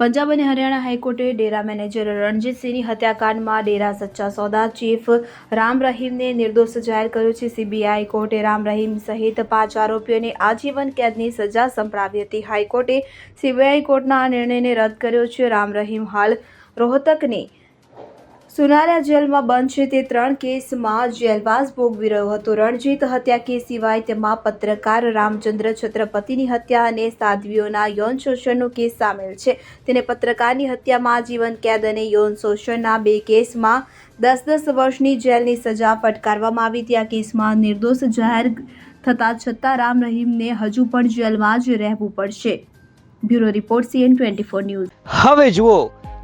પંજાબ અને હરિયાણા હાઈકોર્ટે ડેરા મેનેજર રણજીતસિંહની હત્યાકાંડમાં ડેરા સચ્ચા સોદા ચીફ રામ રહીમને નિર્દોષ જાહેર કર્યો છે. સીબીઆઈ કોર્ટે રામ રહીમ સહિત પાંચ આરોપીઓને આજીવન કેદની સજા સંભળાવી હતી. હાઈકોર્ટે સીબીઆઈ કોર્ટના આ નિર્ણયને રદ કર્યો છે. રામ રહીમ હાલ રોહતકની સુનારા જેલમાં બંધ છે તે ત્રણ કેસમાં જેલવાસ ભોગવી રહ્યો હતો. રણજીત હત્યા કેસ સિવાય તેમાં પત્રકાર રામચંદ્ર છત્રપતિની હત્યા અને સાધ્વીઓના યૌન શોષણનો કેસ સામેલ છે. તેને પત્રકારની હત્યામાં જીવન કેદ અને યૌન શોષણના બે કેસમાં દસ દસ વર્ષની જેલની સજા ફટકારવામાં આવી. હતી આ કેસમાં નિર્દોષ જાહેર થતા છતાં રામ રહીમને હજુ પણ જેલમાં જ રહેવું પડશે. Bureau report CN twenty four news. હવે જુઓ